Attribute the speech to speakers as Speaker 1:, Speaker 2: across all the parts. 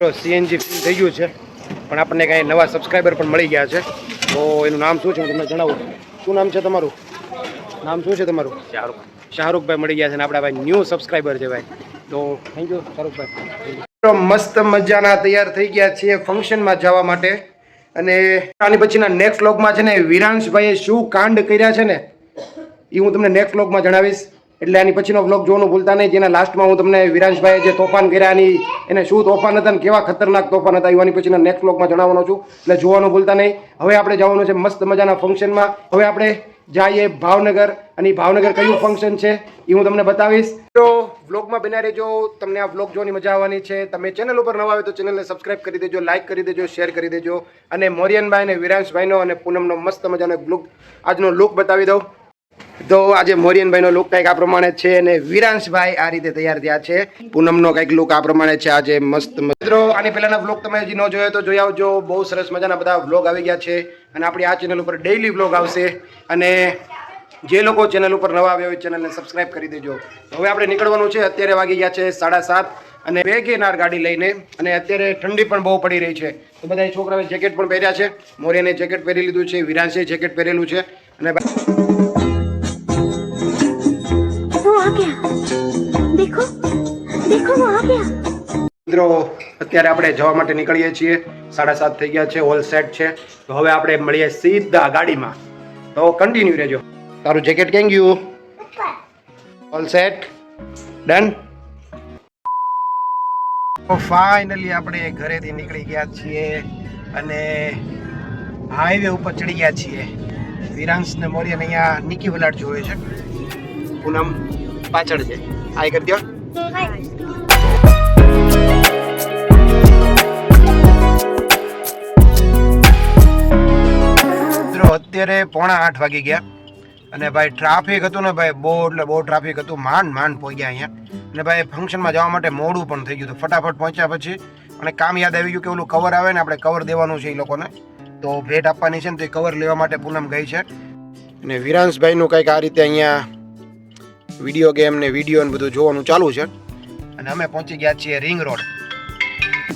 Speaker 1: CNG fill થઈ ગયું છે. પણ આપણને કાંઈ નવા સબસ્ક્રાઈબર પણ મળી ગયા છે. તો એનું નામ શું છે? હું તમને જણાવું. શું નામ છે તમારું? નામ શું છે તમારું? શાહરૂખ. શાહરૂખભાઈ મળી ગયા છે અને આપણા ભાઈ ન્યૂ સબસ્ક્રાઈબર છે ભાઈ. તો થેન્ક યુ શાહરૂખભાઈ. મસ્ત મજાના તૈયાર થઈ ગયા છીએ ફંક્શનમાં જવા માટે. અને આની પછીના નેક્સ્ટ વ્લોગમાં છે ને વિરાંશભાઈએ શું કાંડ કર્યા છે ને એ હું તમને નેક્સ્ટ વ્લોગમાં જણાવીશ. એટલે આની પછીનો વ્લોગ જોવાનું ભૂલતા નહીં. જેના લાસ્ટમાં હું તમને વિરાંશભાઈએ જે તોફાન કર્યા એની, એને શું તોફાન હતા ને કેવા ખતરનાક તોફાન હતા એવાની પછીના નેક્સ્ટ વ્લોગમાં જણાવવાનો છું. એટલે જોવાનું ભૂલતા નહીં. હવે આપણે જવાનું છે મસ્ત મજાના ફંક્શનમાં હવે આપણે જઈએ ભાવનગર. અને ભાવનગર કયું ફંક્શન છે એ હું તમને બતાવીશ. તો વ્લોગમાં બન્યા રહેજો. તમને આ વ્લોગ જોવાની મજા આવવાની છે. તમે ચેનલ ઉપર નવા આવે તો ચેનલને સબસ્ક્રાઇબ કરી દેજો લાઇક કરી દેજો શેર કરી દેજો. અને મોરિયનભાઈ અને વિરાંશભાઈનો અને પૂનમનો મસ્ત મજાનો લુક આજનો લુક બતાવી દઉં. તો આજે મોરિયનભાઈનો લુક કંઈક આ પ્રમાણે છે અને વિરાંશભાઈ આ રીતે તૈયાર થયા છે. પૂનમનો કંઈક લુક આ પ્રમાણે છે આજે મસ્ત મિત્રો, આની પહેલાના વ્લોગ તમે હજી ન જોયો તો જોઈ આવજો. બહુ સરસ મજાના બધા વ્લોગ આવી ગયા છે અને આપણી આ ચેનલ ઉપર ડેઈલી વ્લોગ આવશે. અને જે લોકો ચેનલ ઉપર નવા આવ્યા હોય ચેનલને સબસ્ક્રાઇબ કરી દેજો. હવે આપણે નીકળવાનું છે. અત્યારે વાગી ગયા છે સાડા સાત અને વેગેનાર ગાડી લઈને અને અત્યારે ઠંડી પણ બહુ પડી રહી છે. તો બધા છોકરાઓએ જેકેટ પણ પહેર્યા છે. મોરિયાને જેકેટ પહેરી લીધું છે. વિરાંશે જેકેટ પહેરેલું છે. અને
Speaker 2: आ गया देखो देखो वो आ गया
Speaker 1: મિત્રો અત્યારે આપણે જવા માટે નીકળીએ છીએ સાડા સાત થઈ ગયા છે ઓલ સેટ છે તો હવે આપણે મળીએ સીધા ગાડીમાં તો કન્ટિન્યુ રહેજો તારું જેકેટ કેમ ગયું ઓલ સેટ ડન તો ફાઇનલી આપણે ઘરેથી નીકળી ગયા છીએ અને હાઈવે ઉપર ચડી ગયા છીએ વિરાંશ ને મોરિયન અહીંયા નિકી વલાટ જોવે છે પૂનમ પાછળ છે. આઈ કરી દો અત્યારે પોણા આઠ વાગી ગયા અને ભાઈ ટ્રાફિક હતું ને ભાઈ, બહુ એટલે બહુ ટ્રાફિક હતું, માંડ માંડ પહોંચ્યા અહીંયા. અને ભાઈ ફંક્શનમાં જવા માટે મોડું પણ થઈ ગયું હતું. ફટાફટ પહોંચ્યા પછી અને કામ યાદ આવી ગયું કે ઓલું કવર આવે ને, આપણે કવર દેવાનું છે એ લોકોને. તો ભેટ આપવાની છે ને, તો એ કવર લેવા માટે પૂનમ ગઈ છે. અને વિરાંશભાઈનું કંઈક આ રીતે અહીંયા વીડિયો ગેમ ને વીડિયો ને બધું જોવાનું ચાલુ છે. અને અમે પહોંચી ગયા છીએ રિંગ રોડ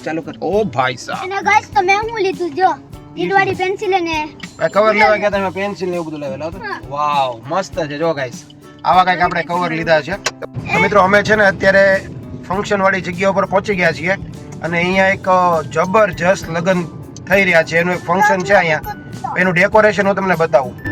Speaker 1: ચાલુ કર. ઓ ભાઈ સાહેબ.
Speaker 2: અને ગાઈસ તો મેં હું લીધું? જો ઈડવાડી પેન્સિલ
Speaker 1: ને કવર લેવા ગયા તમે પેન્સિલ ને એવું બધું લેવેલા હતા વાવ મસ્ત છે. જો ગાઈસ આવા કંઈક આપણે કવર લીધા છે. તો મિત્રો અમે છે ને અત્યારે ફંક્શન વાળી જગ્યા ઉપર પહોંચી ગયા છીએ. અને અહીંયા એક જબરજસ્ત લગ્ન થઈ રહ્યા છે. એનું એક ફંક્શન છે અહીંયા. એનું ડેકોરેશન હું તમને બતાવું.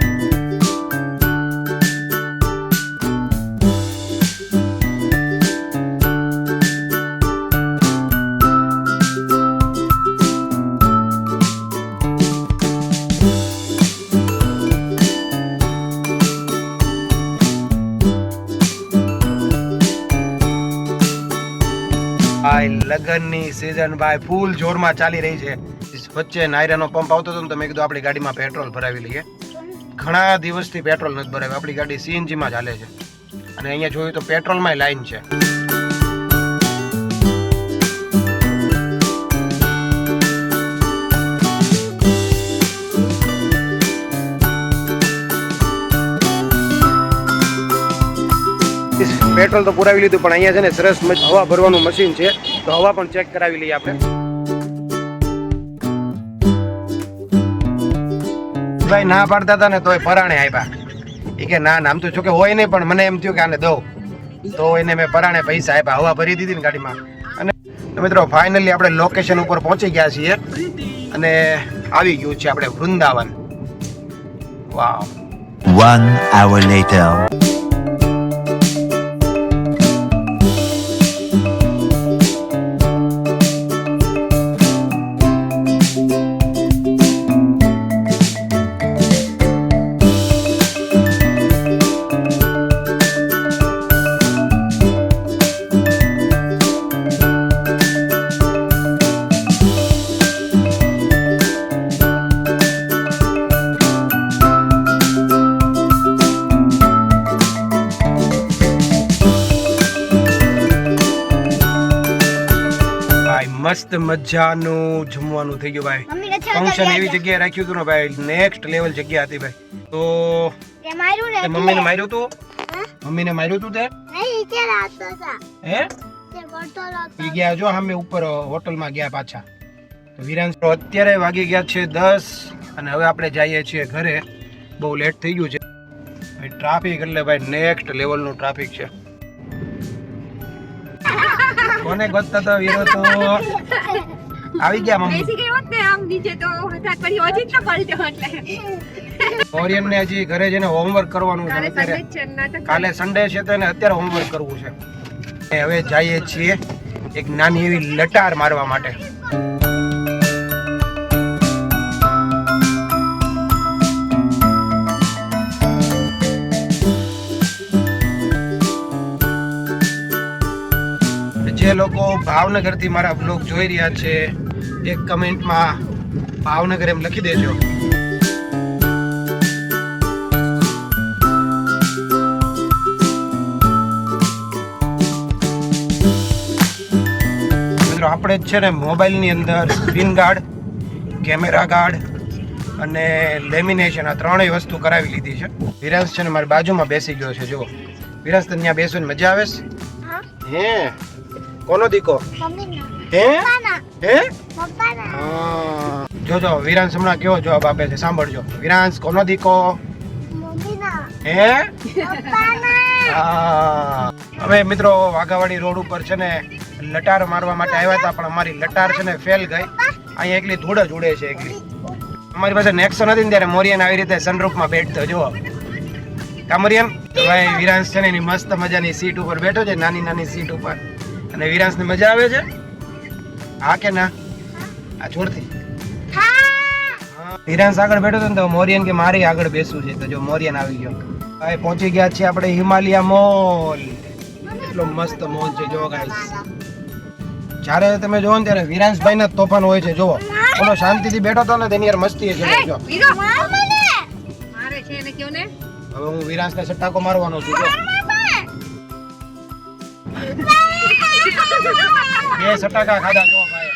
Speaker 1: લગ્નની સિઝન ભાઈ ફૂલ જોરમાં ચાલી રહી છે. વચ્ચે નાયરાનો પંપ આવતો હતો ને તો મેં કીધું આપણી ગાડીમાં પેટ્રોલ ભરાવી લઈએ. ઘણા દિવસથી પેટ્રોલ નથી ભરાવ્યું આપણી ગાડી સીએનજી માં ચાલે છે. અને અહીંયા જોયું તો પેટ્રોલમાં લાઈન છે. પેટ્રોલ તો પુરાવી લીધું, પણ અહીંયા છે ને સરસ હવા ભરવાનું મશીન છે. તો હવા પણ ચેક કરાવી લઈએ આપણે. ભાઈ, ના પાડતા હતા ને તોય પરાણે આવ્યા એ કે ના નામ તો જોકે હોય નહીં, પણ મને એમ થયું કે આને દઉં. તો એને મેં પરાણે પૈસા આપ્યા હવા ભરી દીધી ને ગાડીમાં. અને મિત્રો ફાઇનલી આપણે લોકેશન ઉપર પહોંચી ગયા છીએ. અને આવી ગયું છે આપણે વૃંદાવન. વાવ
Speaker 3: One hour later.
Speaker 1: મસ્ત મજાનું જમવાનું થઈ ગયું ભાઈ. ફંક્શન એવી જગ્યાએ રાખ્યું હતું ને ભાઈ નેક્સ્ટ લેવલ જગ્યા હતી ભાઈ. તો મમ્મીને માર્યું તું? મમ્મીને માર્યું તું તે? હે? એ ગયા જો અમે ઉપર હોટલમાં ગયા પાછા. તો વિરાન અત્યારે વાગી ગયા છે દસ અને હવે આપણે જઈએ છીએ ઘરે. બહુ લેટ થઈ ગયું છે. ભાઈ ટ્રાફિક એટલે ભાઈ નેક્સ્ટ લેવલનું ટ્રાફિક છે. કોને ગોતતો તો વીરો તો? આવી ગયા મમ્મી.
Speaker 4: બેસી ગઈ હોત ને આમ નીચે તો હઠાત પડી હજી તો ન પલટ્યો એટલે.
Speaker 1: ઓરિયન ને હજી ઘરે જઈને હોમવર્ક કરવાનું છે અત્યારે. કાલે સન્ડે છે તો એને અત્યારે હોમવર્ક કરવું છે. હવે જઈએ છીએ એક નાની એવી લટાર મારવા માટે. લોકો ભાવનગરથી મારા બ્લોગ જોઈ રહ્યા છે. એક કમેન્ટમાં ભાવનગર એમ લખી દેજો. મિત્રો આપણે જ છે ને મોબાઈલની અંદર સ્ક્રીન ગાર્ડ કેમેરા ગાર્ડ અને લેમિનેશન આ ત્રણેય વસ્તુ કરાવી લીધી છે. વિરાંશ છે ને મારી બાજુમાં બેસી ગયો છે જુઓ. વિરાંશ તને ત્યાં બેસવાની મજા આવે છે? હે. કોનો દીકો? હે? હે. જોજો વિરાંશ હમણાં કેવો જવાબ આપે છે સાંભળજો. વિરાંશ કોનો દીકો? હે? હા. હવે મિત્રો વાઘાવાડી રોડ ઉપર છે ને લટાર મારવા માટે આવ્યા હતા પણ અમારી લટાર છે ને ફેલ ગઈ. અહીંયા એકલી ધૂળ જ ઉડે છે એકલી. અમારી પાસે નેક્સો નથી ને ત્યારે મોરિયન આવી રીતે સનરૂફમાં બેઠતો જુઓ. કામરિયન ભાઈ વિરાંશ છે ને એની મસ્ત મજાની સીટ ઉપર બેઠો છે નાની નાની સીટ ઉપર. અને વિરાંશને મજા આવે છે? હા કે ના? આ જોરથી. હા. વિરાંશ આગળ બેઠો હતો ને તો મોરિયન કે મારે આગળ બેસવું છે તો જો મોરિયન આવી ગયો. ભાઈ પહોંચી ગયા છે આપણે હિમાલયા મોલ. એટલો મસ્ત મોલ છે જો ગાઈસ જ્યારે તમે જોવો ને ત્યારે વિરાંશભાઈ ના તોફાન હોય છે જોવો. ઓલો શાંતિથી બેઠો હતો ને તેની યાર મસ્તી છે જો.
Speaker 4: વીરો મારે છે ને?
Speaker 1: હવે હું વિરાંશને સટ્ટાકો મારવાનો છું જો. બે સટાકા ખાધા જો ભાઈ.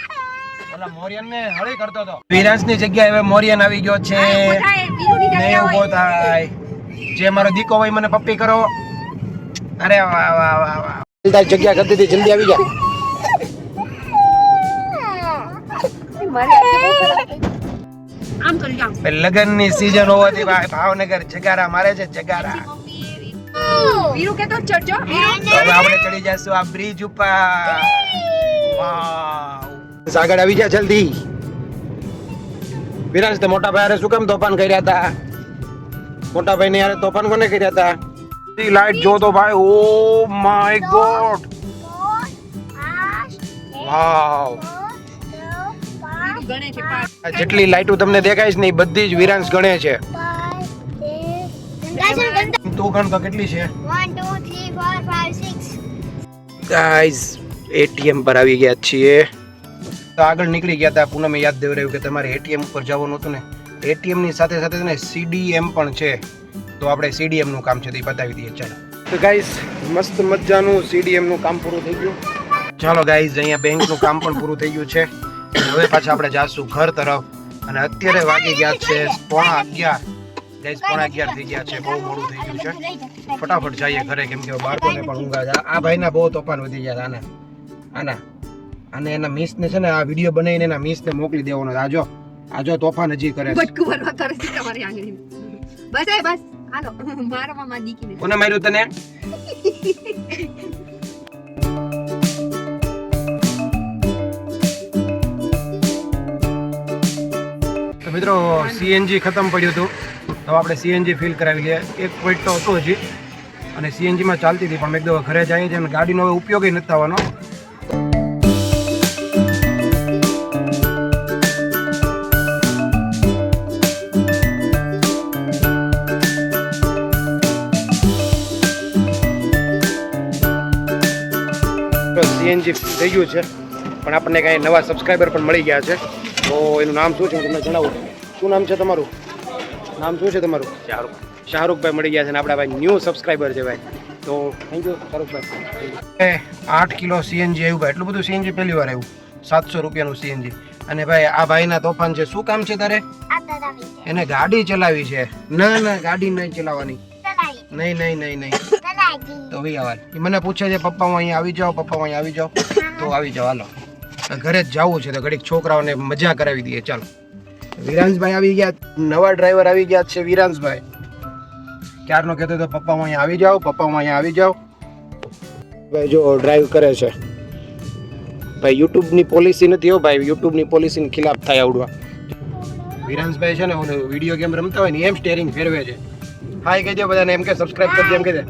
Speaker 1: ઓલા મોરિયન ને હળી કરતો હતો વિરાંશની જગ્યાએ હવે મોરિયન આવી ગયો છે.
Speaker 4: આ ઊભો થાય, વીરુની
Speaker 1: નહીં
Speaker 4: જગ્યા ઊભો
Speaker 1: થાય. જે મારો દીકો હોય મને પપ્પી કરો. અરે વાહ વાહ વાહ વાહ તારી જગ્યા કરી દીધી જલ્દી આવી જા. લગનની સીઝન હોવાથી ભાઈ ભાવનગર જગારા મારે છે જગારા.
Speaker 4: વીરુ કે તો ચડજો
Speaker 1: હવે આપણે ચડી જશું આ બ્રિજ ઉપર વાવ આગળ આવી જા જલ્દી વિરાજ તે મોટા ભાઈ શું કામ તોફાન કર્યા હતા મોટા ભાઈ ને યાર તોફાન કોને કર્યા હતા લાઈટ જો તો ભાઈ oh my god wow
Speaker 4: Viru ગણે છે પાંચ
Speaker 1: આ જેટલી લાઈટો તમને દેખાય છે ને એ બધી જ વિરાંશ ગણે છે તું ગણ તો કેટલી છે? ગાઈઝ એટીએમ પર આવી ગયા છીએ. તો આગળ નીકળી ગયા હતા પૂનમે યાદ દેવરાયું કે તમારે એટીએમ ઉપર જવાનું હતું ને. એટીએમની સાથે સાથે ને સીડીએમ પણ છે. તો આપણે સીડીએમનું કામ છે તે બતાવી દઈએ. ચાલો. તો ગાઈઝ મસ્ત મજાનું સીડીએમનું કામ પૂરું થઈ ગયું. ચાલો ગાઈઝ અહીંયા બેંકનું કામ પણ પૂરું થઈ ગયું છે. હવે પાછા આપણે જાશું ઘર તરફ. અને અત્યારે વાગી ગયા છે પોણા અગિયાર. ગાઈઝ પોણા અગિયાર થઈ ગયા છે બહુ મોડું થઈ ગયું છે. ફટાફટ જઈએ ઘરે કેમ કે બાળકોને પણ ઊંઘા છે. આ ભાઈના બહુ તોફાન વધી ગયા આના આના. અને એના મિસને છે ને આ વીડિયો બનાવીને એના મિસને મોકલી દેવાનો આજો આ જો આ જો તોફાન હજી કરે છે.
Speaker 4: બટકું ભરવા કરે છે તમારી આંગળી બસ એ બસ. હાલો મારો મામા દીકીને
Speaker 1: કોને માર્યું તને? તો મિત્રો સીએનજી ખતમ પડ્યું હતું. તો આપણે સીએનજી ફિલ કરાવી લઈએ. એક પોઈન્ટ તો હતું હજી. અને સીએનજીમાં ચાલતી હતી, પણ મેં કીધું હવે ઘરે જઈએ છીએ અને ગાડીનો હવે ઉપયોગ નથી થવાનો. સીએનજી થઈ ગયું છે. પણ આપણને કાંઈ નવા સબસ્ક્રાઈબર પણ મળી ગયા છે. તો એનું નામ શું છે હું તમને જણાવું શું નામ છે તમારું? નામ શું છે તમારું? શાહરૂખ. શાહરૂખભાઈ મળી ગયા છે ને આપણા ભાઈ ન્યૂ સબસ્ક્રાઈબર છે ભાઈ. તો થેન્ક યુ શાહરૂખભાઈ. આઠ કિલો સીએનજી આવ્યું ભાઈ. એટલું બધું સીએનજી પહેલી વાર આવ્યું. સાતસો રૂપિયાનું સીએનજી અને ભાઈ આ ભાઈના તોફાન છે. શું કામ છે તારે? એને ગાડી ચલાવી છે. ના ના ગાડી નહીં ચલાવવાની. નહીં નહીં નહીં નહીં. તો ભાઈ આવા એ મને પૂછે છે પપ્પા હું અહીંયા આવી જાઓ પપ્પા હું અહીંયા આવી જાઓ તો આવી જાઓ હાલો. ઘરે જ જવું છે તો ઘડીક છોકરાઓને મજા કરાવી દઈએ. ચાલો. વિરાંશભાઈ આવી ગયા નવા ડ્રાઈવર આવી ગયા છે વિરાંશભાઈ. ક્યારનો કહેતો હતો પપ્પા હું અહીંયા આવી જાઓ પપ્પા હું અહીંયા આવી જાઓ ભાઈ જો ડ્રાઈવ કરે છે. ભાઈ યુટ્યુબની પોલિસી નથી હો ભાઈ યુટ્યુબની પોલિસીની ખિલાફ થાય આવડવા. વિરાંશભાઈ છે ને ઓલું વીડિયો ગેમ રમતા હોય ને એમ સ્ટેરિંગ ફેરવે છે. હાય કહી દે બધાને એમ કે સબસ્ક્રાઇબ કરી દે એમ કે દે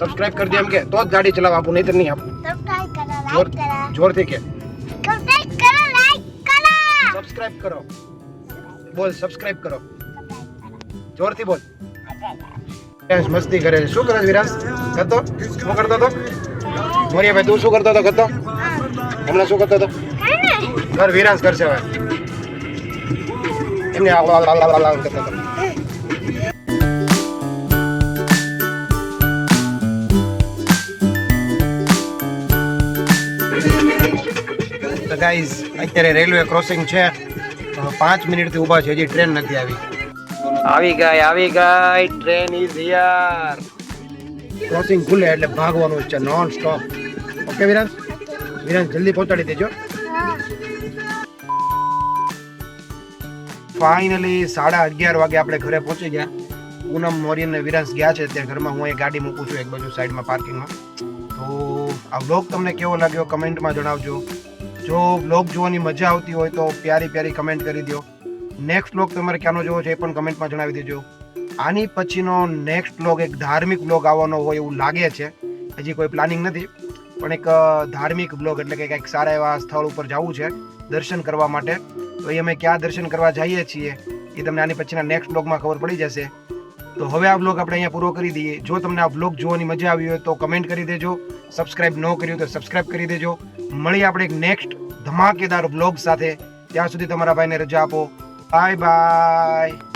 Speaker 1: સબસ્ક્રાઇબ કરી દે એમ કે તો જ ગાડી ચલાવવા આપું નહીં તો નહીં આપું જોર જોરથી કે. સબસ્ક્રાઇબ કરો. બોલ સબસ્ક્રાઇબ કરો. જોરથી બોલ. વિરાંશ મસ્તી કરે છે શું કરે છે વિરાંશ કરતો? શું કરતો હતો? મોરિયાભાઈ, તું શું કરતો હતો? કરતો? હમણાં શું કરતો હતો? કર વિરાંશ કરશે હવે. એમને આ લા લા લા લા લા કરતો હતો. તો ગાઈઝ અત્યારે રેલવે ક્રોસિંગ છે. તો પાંચ મિનિટથી ઊભા છે હજી ટ્રેન નથી આવી. આવી ગઈ આવી ગઈ ટ્રેન ઇઝ હિયર ક્રોસિંગ ખુલે એટલે ભાગવાનું છે non stop okay Viransh Viraj જલ્દી પહોંચાડી દેજો. ફાઇનલી સાડા અગિયાર વાગે આપણે ઘરે પહોંચી ગયા. પૂનમ મોરિયન ને વિરાંશ ગયા છે ત્યાં ઘરમાં. હું એક ગાડી મૂકું છું એક બાજુ સાઈડમાં પાર્કિંગમાં તો આ બ્લોગ તમને કેવો લાગ્યો? કમેન્ટમાં જણાવજો. જો બ્લોગ જોવાની મજા આવતી હોય તો પ્યારી પ્યારી કમેન્ટ કરી દો નેક્સ્ટ બ્લોગ તમારે ક્યાંનો જોવો છે એ પણ કમેન્ટમાં જણાવી દેજો. આની પછીનો નેક્સ્ટ બ્લોગ એક ધાર્મિક બ્લોગ આવવાનો હોય એવું લાગે છે. હજી કોઈ પ્લાનિંગ નથી, પણ એક ધાર્મિક બ્લોગ એટલે કે કંઈક સારા એવા સ્થળ ઉપર જવું છે, દર્શન કરવા માટે. તો એ અમે ક્યાં દર્શન કરવા જઈએ છીએ એ તમને આની પછીના નેક્સ્ટ બ્લોગમાં ખબર પડી જશે. તો હવે આ બ્લોગ આપણે અહીંયા પૂરો કરી દઈએ. જો તમને આ બ્લોગ જોવાની મજા આવી હોય તો કમેન્ટ કરી દેજો સબસ્ક્રાઇબ ન કર્યું તો સબસ્ક્રાઇબ કરી દેજો. મળીએ આપણે એક નેક્સ્ટ ધમાકેદાર બ્લોગ સાથે. ત્યાં સુધી તમારા ભાઈને રજા આપો. Bye bye